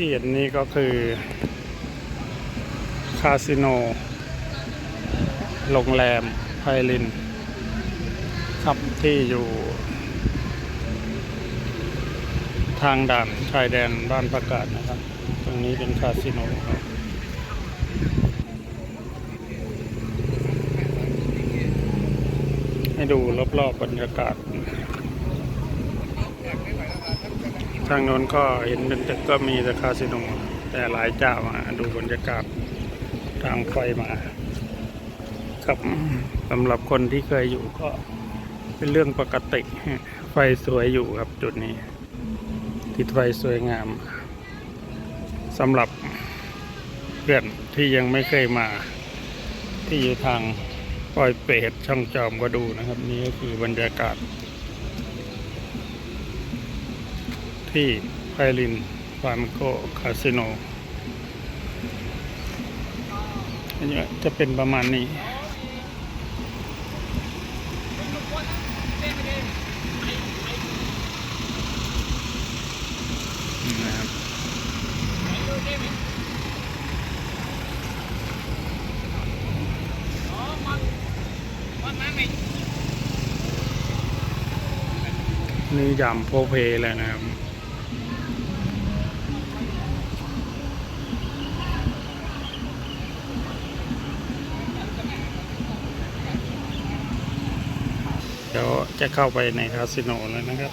ที่เห็นนี้ก็คือ คาสิโน โรงแรมไพลิน ครับที่อยู่ ทางด่านชายแดนบ้านประกาศนะครับ ตรงนี้เป็นคาสิโนครับให้ดูรอบๆบรรยากาศ ทางโน้นก็เห็นเป็นตึกก็มีแต่คาสิโนแต่หลายเจ้ามาดูบรรยากาศทางไฟมาครับสำหรับคนที่เคยอยู่ก็เป็นเรื่องปกติไฟสวยอยู่ครับจุดนี้ ติดไฟสวยงามสำหรับเพื่อนที่ยังไม่เคยมา ที่อยู่ทางปอยเปรตช่องจอมก็ดูนะครับ นี่ก็คือบรรยากาศ ที่ไพลินฟาร์มโกคาสิโนอันนี้จะเป็นประมาณนี้ นะครับนี่ยำโพเพเลยนะครับ ดี๋ยวจะเข้าไปในคาสิโนแล้วนะครับ